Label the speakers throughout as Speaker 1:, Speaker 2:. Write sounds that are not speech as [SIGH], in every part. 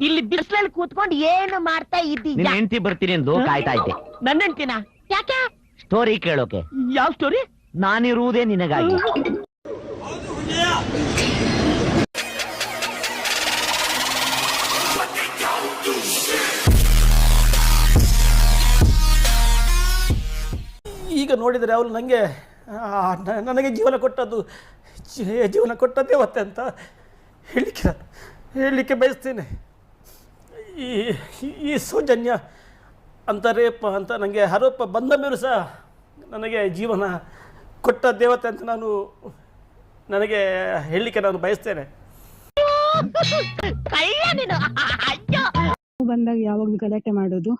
Speaker 1: ಇಲ್ಲಿ ಬಿಸಿಲಲ್ಲಿ ಕೂತ್ಕೊಂಡು ಏನು ಮಾಡ್ತಾ
Speaker 2: ನಿನ್
Speaker 1: ಇದ್ದೀಯ
Speaker 2: ಹೆಂಡತಿ ಬರ್ತೀನಿ ಎಂದು ಕಾಯ್ತಾ ಇದ್ದೆ.
Speaker 1: ನನ್ನ ಹೆಂಡ್ತಿನ? ಯಾಕೆ?
Speaker 2: ಸ್ಟೋರಿ ಕೇಳೋಕೆ.
Speaker 1: ಯಾವ ಸ್ಟೋರಿ
Speaker 2: ನಾನಿರುವುದೇ ನಿನಗಾಗಿ.
Speaker 3: ಈಗ ನೋಡಿದರೆ ಅವಳು ನನಗೆ ನನಗೆ ಜೀವನ ಕೊಟ್ಟದ್ದು ಜೀ- ಜೀವನ ಕೊಟ್ಟದ್ದೇ ಒತ್ತೆ ಅಂತ ಹೇಳಲಿಕ್ಕೆ ಹೇಳಲಿಕ್ಕೆ ಬಯಸ್ತೇನೆ. ಈ ಈ ಸೌಜನ್ಯ ಅಂತ ರೇಪ ಅಂತ ನನಗೆ ಆರೋಪ ಬಂದ ಮೇಲೂ ಸಹ ನನಗೆ ಜೀವನ ಕೊಟ್ಟ ದೇವತೆ ಅಂತ ನಾನು ನನಗೆ ಹೇಳಲಿಕ್ಕೆ ನಾನು ಬಯಸ್ತೇನೆ.
Speaker 1: ಕಳ್ಳ ನೀನು. ಅಯ್ಯೋ.
Speaker 4: ಬಂದಾಗ ಯಾವಾಗ ಗಲಾಟೆ ಮಾಡೋದು.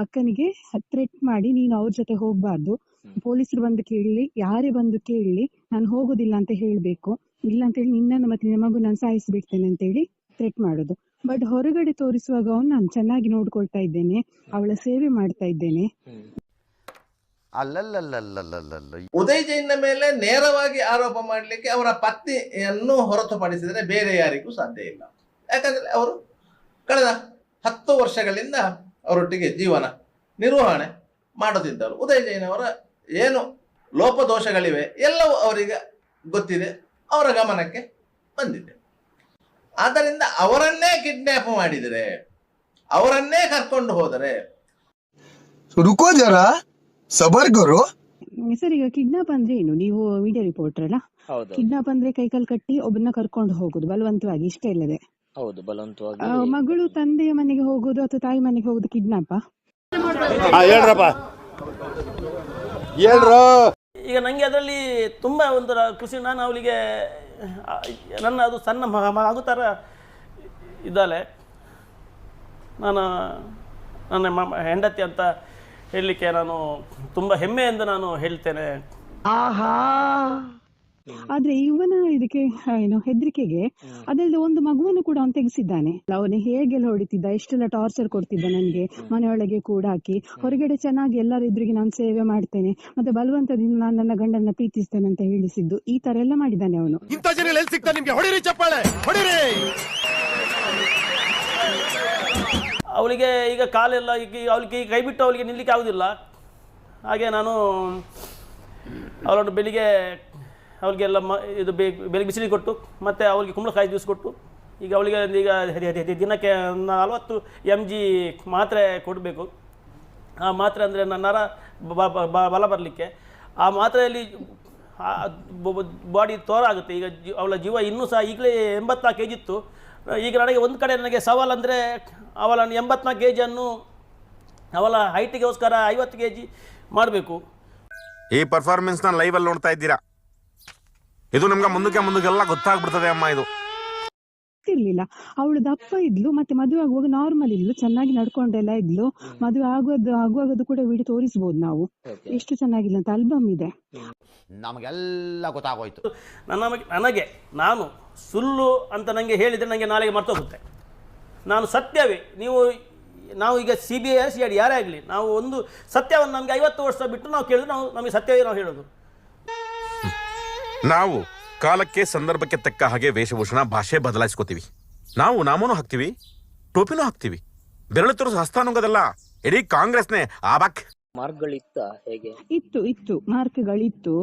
Speaker 4: ಅಕ್ಕನಿಗೆ ಥ್ರೆಟ್ ಮಾಡಿ ನೀನು ಅವ್ರ ಜೊತೆ ಹೋಗ್ಬಾರ್ದು. ಪೊಲೀಸರು ಬಂದು ಕೇಳಲಿ ಯಾರೇ ಬಂದು ಕೇಳಲಿ ನಾನು ಹೋಗೋದಿಲ್ಲ ಅಂತ ಹೇಳ್ಬೇಕು. ಇಲ್ಲ ಅಂತ ಹೇಳಿ ನಿನ್ನನ್ನು ಮತ್ತೆ ನಿನ್ನ ಮಗು ನಾನು ಸಾಯಿಸ್ಬಿಡ್ತೇನೆ ಅಂತ ಹೇಳಿ ಥ್ರೆಟ್ ಮಾಡೋದು. ಬಟ್ ಹೊರಗಡೆ ತೋರಿಸುವಾಗ ಅವನು ನಾನು ಚೆನ್ನಾಗಿ ನೋಡ್ಕೊಳ್ತಾ ಇದ್ದೇನೆ, ಅವಳ ಸೇವೆ ಮಾಡ್ತಾ ಇದ್ದೇನೆ.
Speaker 5: ಅಲ್ಲಲ್ಲಲ್ಲಲ್ಲಲ್ಲಲ್ಲ
Speaker 6: ಉದಯ್ ಜೈನ್ ಮೇಲೆ ನೇರವಾಗಿ ಆರೋಪ ಮಾಡಲಿಕ್ಕೆ ಅವರ ಪತ್ನಿಯನ್ನು ಹೊರತುಪಡಿಸಿದರೆ ಬೇರೆ ಯಾರಿಗೂ ಸಾಧ್ಯ ಇಲ್ಲ ಯಾಕಂದ್ರೆ ಅವರು ಕಳೆದ ಹತ್ತು ವರ್ಷಗಳಿಂದ ಅವರೊಟ್ಟಿಗೆ ಜೀವನ ನಿರ್ವಹಣೆ ಮಾಡುತ್ತಿದ್ದರು ಉದಯ್ ಜೈನ್ ಅವರ ಏನು ಲೋಪದೋಷಗಳಿವೆ ಎಲ್ಲವೂ ಅವರಿಗೆ ಗೊತ್ತಿದೆ ಅವರ ಗಮನಕ್ಕೆ ಬಂದಿದೆ ಆದ್ದರಿಂದ ಅವರನ್ನೇ ಕಿಡ್ನಾಪ್ ಮಾಡಿದರೆ ಅವರನ್ನೇ ಕರ್ಕೊಂಡು ಹೋದರೆ.
Speaker 7: ರುಕೋ ಜರ ಸಬರ್ಗರು.
Speaker 4: ಸರ್ ಈಗ ಕಿಡ್ನಾಪ್ ಅಂದ್ರೆ ಏನು? ನೀವು ಮೀಡಿಯಾ ರಿಪೋರ್ಟರ್ ಅಲ್ಲ? ಕಿಡ್ನಾಪ್ ಅಂದ್ರೆ ಕೈಕಾಲ್ ಕಟ್ಟಿ ಒಬ್ಬನ ಕರ್ಕೊಂಡು ಹೋಗುದು ಬಲವಂತವಾಗಿ ಇಷ್ಟ ಇಲ್ಲದೆ.
Speaker 8: ಹೌದು ಬಲವಂತವಾಗಿ.
Speaker 4: ಮಗಳು ತಂದೆಯ ಮನೆಗೆ ಹೋಗುದು ಅಥವಾ ತಾಯಿ ಮನೆಗೆ ಹೋಗುದು ಕಿಡ್ನಾಪ?
Speaker 7: ಹೇಳ್ರಪ್ಪ.
Speaker 3: ಈಗ ನನಗೆ ಅದರಲ್ಲಿ ತುಂಬ ಒಂದು ಖುಷಿ. ನಾನು ಅವಳಿಗೆ ನನ್ನ ಅದು ಸಣ್ಣ ಮಗ, ಮಗು ಥರ ಇದ್ದಾಳೆ. ನಾನು, ನನ್ನ ಮ- ಹೆಂಡತಿ ಅಂತ ಹೇಳಲಿಕ್ಕೆ ನಾನು ತುಂಬ ಹೆಮ್ಮೆಯಿಂದ ನಾನು ಹೇಳ್ತೇನೆ.
Speaker 4: ಆದ್ರೆ ಇವನ ಇದಕ್ಕೆ ಏನು ಹೆದರಿಕೆಗೆ ಅದಲ್ಲದೆ ಒಂದು ಮಗುವನ್ನು ಕೂಡ ಅವನು ತೆಗೆಸಿದ್ದಾನೆ. ಅವನು ಹೇಗೆಲ್ಲ ಹೊಡಿತಿದ್ದ ಎಷ್ಟೆಲ್ಲ ಟಾರ್ಚರ್ ಕೊಡ್ತಿದ್ದ ನನಗೆ. ಮನೆಯೊಳಗೆ ಕೂಡ ಹಾಕಿ ಹೊರಗಡೆ ಚೆನ್ನಾಗಿ ಎಲ್ಲರ ಎದುರಿಗೆ ನಾನು ಸೇವೆ ಮಾಡ್ತೇನೆ. ಮತ್ತೆ ಬಲವಂತದಿಂದ ನಾನು ನನ್ನ ಗಂಡನ್ನ ಪ್ರೀತಿಸ್ತೇನೆ ಅಂತ ಹೇಳಿಸಿದ್ದು. ಈ ತರ ಎಲ್ಲ ಮಾಡಿದ್ದಾನೆ ಅವನು.
Speaker 7: ಇಂಥ ಜನ ಎಲ್ಲಿ ಸಿಗ್ತಾರೆ ನಿಮ್ಗೆ? ಹೊಡಿರಿ ಚಪ್ಪಾಳೆ! ಹೊಡಿರಿ!
Speaker 3: ಅವಳಿಗೆ ಈಗ ಕಾಲೆಲ್ಲ ಈಗ ಅವಳಿಗೆ ಕೈ ಬಿಟ್ಟು ಅವಳಿಗೆ ನಿಲ್ಲಕ್ಕೆ ಆಗುದಿಲ್ಲ. ಹಾಗೆ ನಾನು ಅವಳನ್ನು ಬೆಳಿಗ್ಗೆ ಅವಳಿಗೆಲ್ಲ ಮ, ಇದು ಬೆಳಿಗ್ಗೆ ಬಿಸಿಲಿಗೆ ಕೊಟ್ಟು, ಮತ್ತು ಅವಳಿಗೆ ಕುಂಬಳಕಾಯಿ ಜ್ಯೂಸ್ ಕೊಟ್ಟು, ಈಗ ಅವಳಿಗೆ ಈಗ ದಿನಕ್ಕೆ ನಲವತ್ತು ಎಂ ಜಿ ಮಾತ್ರೆ ಕೊಡಬೇಕು. ಆ ಮಾತ್ರೆ ಅಂದರೆ ನರ ಬ- ಬ- ಬಲ ಬರಲಿಕ್ಕೆ. ಆ ಮಾತ್ರೆಯಲ್ಲಿ ಬಾಡಿ ತೋರ ಆಗುತ್ತೆ ಈಗ ಅವಳ ಜೀವ ಇನ್ನೂ ಸಹ ಈಗಲೇ ಎಂಬತ್ನಾಲ್ಕು ಕೆ ಜಿ ಇತ್ತು. ಈಗ ನನಗೆ ಒಂದು ಕಡೆ ನನಗೆ ಸವಾಲು ಅಂದರೆ ಅವಳ ಎಂಬತ್ನಾಲ್ಕು ಕೆ ಜಿಯನ್ನು ಅವಳ ಹೈಟಿಗೋಸ್ಕರ ಐವತ್ತು ಕೆ ಜಿ ಮಾಡಬೇಕು.
Speaker 9: ಈ ಪರ್ಫಾರ್ಮೆನ್ಸ್ನ ಲೈವಲ್ಲಿ ನೋಡ್ತಾ ಇದ್ದೀರಾ? ಇದು ನಿಮ್ಗೆ ಮುಂದಕ್ಕೆ ಮುಂದಕ್ಕೆಲ್ಲ ಗೊತ್ತಾಗ್ಬಿಡ್ತದೆ ಅಮ್ಮ ಇದು.
Speaker 4: ಇರ್ಲಿಲ್ಲ ಅವಳು ದಪ್ಪ ಇದ್ಲು ಮತ್ತೆ ಮದುವೆ ಆಗುವಾಗ ನಾರ್ಮಲ್ ಇದ್ಲು ಚೆನ್ನಾಗಿ ನಡ್ಕೊಂಡೆಲ್ಲ ಇದ್ಲು. ಮದುವೆ ಆಗೋದು ಆಗುವಾಗದು ಕೂಡ ವಿಡಿಯೋ ತೋರಿಸಬಹುದು ನಾವು. ಎಷ್ಟು ಚೆನ್ನಾಗಿಲ್ಲ ಅಂತ ಆಲ್ಬಮ್ ಇದೆ.
Speaker 5: ನಮಗೆಲ್ಲ ಗೊತ್ತಾಗೋಯ್ತು.
Speaker 3: ನನ್ನ ನನಗೆ ನಾನು ಸುಳ್ಳು ಅಂತ ನನಗೆ ಹೇಳಿದ್ರೆ ನನಗೆ ನಾಳೆಗೆ ಮರ್ತೋಗುತ್ತೆ. ನಾನು ಸತ್ಯವೇ. ನೀವು ನಾವು ಈಗ C B I C I ಯಾರೇ ಆಗಲಿ ನಾವು ಒಂದು ಸತ್ಯವನ್ನು ನಮಗೆ ಐವತ್ತು ವರ್ಷ ಬಿಟ್ಟು ನಾವು ಕೇಳಿದ್ರೆ ನಾವು ನಮಗೆ ಸತ್ಯವೇ ನಾವು ಹೇಳೋದು.
Speaker 9: ನಾವು ಕಾಲಕ್ಕೆ ಸಂದರ್ಭಕ್ಕೆ ತಕ್ಕ ಹಾಗೆ ವೇಷಭೂಷಣ ಭಾಷೆ ಬದಲಾಯಿಸ್ಕೋತೀವಿ. ನಾವು ನಾಮೂನು ಹಾಕ್ತೀವಿ, ಟೋಪಿನೂ ಹಾಕ್ತೀವಿ. ಬೆರಳು ತೋರಿಸ್ ಹಸ್ತಾನುಂಗದಲ್ಲ ಇಡೀ ಕಾಂಗ್ರೆಸ್ನೇ ಆಬಾಕ್
Speaker 8: ಮಾರ್ಕ್ಗಳಿತ್ತ ಹೇಗೆ?
Speaker 4: ಇತ್ತು ಇತ್ತು. ಮಾರ್ಕ್ಗಳಿತ್ತು.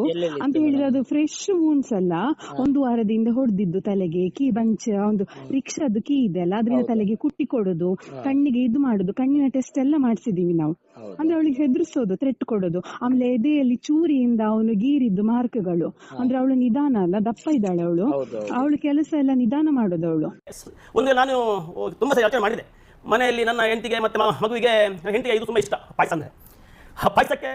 Speaker 4: ಅಂತ ಹೇಳಿದ್ರೆ ಅದು ಫ್ರೆಶ್ ವೂನ್ಸ್ ಅಲ್ಲ. ಒಂದು ವಾರದಿಂದ ಹೊಡೆದಿದ್ದು ತಲೆಗೆ ಕೀ ಬಂಚ್ ಒಂದು ರಿಕ್ಷಾದ್ದು ಕೀ ಇದೆ ಅಲ್ಲ ಅದರಿಂದ ತಲೆಗೆ ಕುಟ್ಟಿ ಕೊಡೋದು ಕಣ್ಣಿಗೆ ಇದು ಮಾಡುದು ಕಣ್ಣಿನ ಟೆಸ್ಟ್ ಎಲ್ಲ ಮಾಡಿಸಿದೀವಿ ನಾವು. ಅಂದ್ರೆ ಅವಳಿಗೆ ಹೆದರ್ಸೋದು ಥ್ರೆಟ್ ಕೊಡೋದು. ಆಮೇಲೆ ಎದೆಯಲ್ಲಿ ಚೂರಿಯಿಂದ ಅವನು ಗೀರಿದ್ದು ಮಾರ್ಕ್ಗಳು. ಅಂದ್ರೆ ಅವಳು ನಿಧಾನ ಅಲ್ಲ ದಪ್ಪ ಇದ್ದಾಳೆ ಅವಳು. ಅವಳು ಕೆಲಸ ಎಲ್ಲ ನಿಧಾನ ಮಾಡೋದು ಅವಳು.
Speaker 3: ಒಂದು ನಾನು ತುಂಬಾ ಯೋಚನೆ ಮಾಡಿದೆ. ಮನೆಯಲ್ಲಿ ನನ್ನ ಹೆಂಡತಿಗೆ ಮತ್ತೆ ಮಗುವಿಗೆ ಹೆಂಡತಿಗೆ ಇದು ತುಂಬಾ ಇಷ್ಟ ಪಾಯಸ ಅಂದರೆ. ಆ ಪಾಯಸಕ್ಕೆ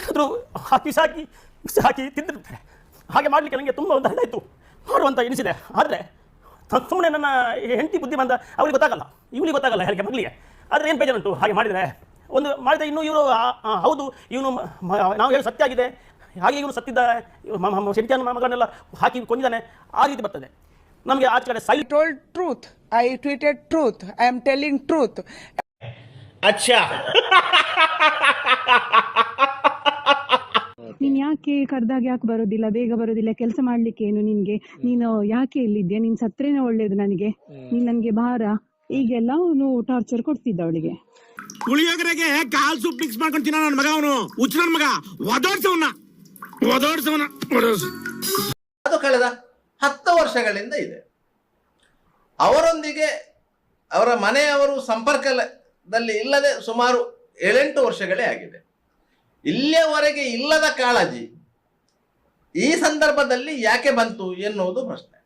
Speaker 3: ಏನಾದರೂ ಹಾಕಿ ಸಾಕಿ, ಮಿಕ್ಸ್ ಹಾಕಿ ತಿಂದಿರ್ತಾರೆ. ಹಾಗೆ ಮಾಡಲಿಕ್ಕೆ ನನಗೆ ತುಂಬ ಒಂದು ಹಣ ಇತ್ತು ಮಾಡುವಂತ ಎನಿಸಿದೆ. ಆದರೆ ಸುಮ್ಮನೆ ನನ್ನ ಹೆಂಡತಿ ಬುದ್ಧಿ ಬಂದ ಅವಳಿಗೆ ಗೊತ್ತಾಗಲ್ಲ. ಇವಳಿಗೆ ಗೊತ್ತಾಗಲ್ಲ ಹೇಳಿಕೆ ಮಗಳಿಗೆ ಆದರೆ ಏನು ಬೇಜಾರುಂಟು ಹಾಗೆ ಮಾಡಿದರೆ ಒಂದು ಮಾಡಿದ ಇನ್ನೂ ಇವರು ಹೌದು, ಇವನು ನಾವು ಹೇಳಿ ಸತ್ಯ ಆಗಿದೆ ಹಾಗೆ ಇವನು ಸತ್ತಿದ್ದ ಶೆಂಟಿಯನ್ನು ಮಗನೆಲ್ಲ ಹಾಕಿ ಕೊಂದಿದ್ದಾನೆ. ಆ ರೀತಿ ಬರ್ತದೆ. ನಮಗೆ ಆಚೆ ಕಡೆ ಸೈ
Speaker 10: truth I tweeted truth I am telling telling truth. [LAUGHS]
Speaker 4: ನೀನ್ ಯಾಕೆ ಕರ್ದಾಗ ಯಾಕೆ ಬರೋದಿಲ್ಲ? ಬೇಗ ಬರೋದಿಲ್ಲ. ಕೆಲಸ ಮಾಡ್ಲಿಕ್ಕೆ ಏನು ನಿನ್ಗೆ? ನೀನು ಯಾಕೆ ಇಲ್ಲಿದ್ಯಾ? ನೀನ್ ಸತ್ರೇನೆ ಒಳ್ಳೇದು ನನಗೆ. ನೀನ್ ನನ್ಗೆ ಭಾರ. ಈಗೆಲ್ಲ ಅವನು ಟಾರ್ಚರ್ ಕೊಡ್ತಿದ್ದ ಅವಳಿಗೆ.
Speaker 7: ಪುಳಿಯೋಗರೆಗೆ ಕಾಲ್ ಸೂಪ್ ಮಿಕ್ಸ್ ಮಾಡ್ಕೊಂಡು ತಿನ್ನ ನನ್ನ ಮಗ ಅವನು. ಹುಚ್ಚ ನನ್ನ ಮಗ. ಒದೋಡ್ಸವನ. ಒದೋಡ್ಸವನ. ಒದೋಡ್ಸ.
Speaker 6: ಅದು ಕಳೆದ ಹತ್ತು ವರ್ಷಗಳಿಂದ ಇದೆ. ಅವರೊಂದಿಗೆ ಅವರ ಮನೆಯವರು ಸಂಪರ್ಕದಲ್ಲಿ ಇಲ್ಲದೆ ಸುಮಾರು ಏಳೆಂಟು ವರ್ಷಗಳೇ ಆಗಿದೆ. ಇಲ್ಲಿಯವರೆಗೆ ಇಲ್ಲದ ಕಾಳಜಿ ಈ ಸಂದರ್ಭದಲ್ಲಿ ಯಾಕೆ ಬಂತು ಎನ್ನುವುದು ಪ್ರಶ್ನೆ.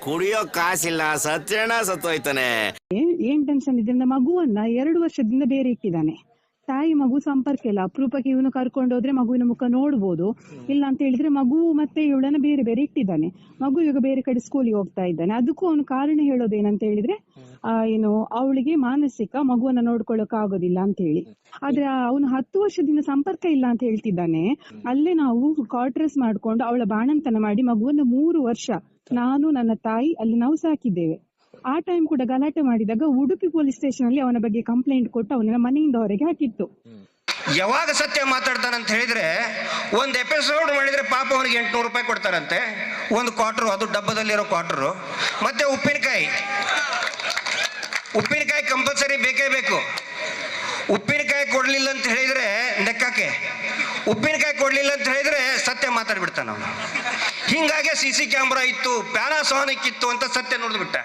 Speaker 7: ಕುಡಿಯೋ ಕಾಸಿಲ್ಲ ಸತ್ಯಣ್ಣ ಸತ್ತೋಯ್ತಾನೆ.
Speaker 4: ಏನ್ ಟೆನ್ಷನ್? ಇದೆ ಅಂದ್ರೆ ಮಗುವನ್ನ ಎರಡು ವರ್ಷದಿಂದ ಬೇರೆ ಇಟ್ಟಿದ್ದಾನೆ. ತಾಯಿ ಮಗು ಸಂಪರ್ಕ ಇಲ್ಲ. ಅಪರೂಪಕ್ಕೆ ಇವನು ಕರ್ಕೊಂಡು ಹೋದ್ರೆ ಮಗುವಿನ ಮುಖ ನೋಡ್ಬೋದು. ಇಲ್ಲ ಅಂತ ಹೇಳಿದ್ರೆ ಮಗು ಮತ್ತೆ ಇವಳನ್ನ ಬೇರೆ ಬೇರೆ ಇಟ್ಟಿದ್ದಾನೆ. ಮಗು ಇವಾಗ ಬೇರೆ ಕಡೆ ಸ್ಕೂಲಿಗೆ ಹೋಗ್ತಾ ಇದ್ದಾನೆ. ಅದಕ್ಕೂ ಅವನು ಕಾರಣ ಹೇಳೋದೇನಂತ ಹೇಳಿದ್ರೆ, ಆ, ಏನು, ಅವಳಿಗೆ ಮಾನಸಿಕ ಮಗುವನ್ನ ನೋಡ್ಕೊಳ್ಳಕ್ ಆಗೋದಿಲ್ಲ ಅಂತ ಹೇಳಿ. ಆದ್ರೆ ಅವನು ಹತ್ತು ವರ್ಷದಿಂದ ಸಂಪರ್ಕ ಇಲ್ಲ ಅಂತ ಹೇಳ್ತಿದ್ದಾನೆ. ಅಲ್ಲೇ ನಾವು ಕ್ವಾರ್ಟರ್ಸ್ ಮಾಡ್ಕೊಂಡು ಅವಳ ಬಾಣಂತನ ಮಾಡಿ ಮಗುವನ್ನ ಮೂರು ವರ್ಷ ನಾನು ನನ್ನ ತಾಯಿ ಅಲ್ಲಿ ನಾವು ಸಾಕಿದ್ದೇವೆ. ಆ ಟೈಮ್ ಕೂಡ ಗಲಾಟೆ ಮಾಡಿದಾಗ ಉಡುಪಿ ಪೊಲೀಸ್ ಸ್ಟೇಷನ್ ಅಲ್ಲಿ ಅವನ ಬಗ್ಗೆ ಕಂಪ್ಲೇಂಟ್ ಕೊಟ್ಟು ಅವನ ಮನೆಯಿಂದ ಹೊರಗೆ ಹಾಕಿತ್ತು.
Speaker 7: ಯಾವಾಗ ಸತ್ಯ ಮಾತಾಡ್ತಾನಂತ ಹೇಳಿದ್ರೆ ಒಂದ್ ಎಪಿಸೋಡ್ ಮಾಡಿದ್ರೆ ಪಾಪ ಅವನಿಗೆ ಎಂಟ್ನೂರು ರೂಪಾಯಿ ಕೊಡ್ತಾರಂತೆ. ಒಂದು ಕ್ವಾರ್ಟರ್ ಅದು ಡಬ್ಬದಲ್ಲಿರೋ ಕ್ವಾರ್ಟರ್ ಮತ್ತೆ ಉಪ್ಪಿನಕಾಯಿ. ಉಪ್ಪಿನಕಾಯಿ ಕಂಪಲ್ಸರಿ ಬೇಕೇ ಬೇಕು. ಉಪ್ಪಿನಕಾಯಿ ಕೊಡ್ಲಿಲ್ಲ ಅಂತ ಹೇಳಿದ್ರೆ ನೆಕ್ಕಕ್ಕೆ ಉಪ್ಪಿನಕಾಯಿ ಕೊಡ್ಲಿಲ್ಲ ಅಂತ ಹೇಳಿದ್ರೆ ಸತ್ಯ ಮಾತಾಡ್ಬಿಡ್ತಾನ ಅವನು. ಹಿಂಗಾಗಿ ಸಿ ಸಿ ಕ್ಯಾಮ್ರಾ ಇತ್ತು ಪ್ಯಾನಾಸೋನಿಕ್ ಇತ್ತು ಅಂತ ಸತ್ಯ ನೋಡಿದ್ಬಿಟ್ಟ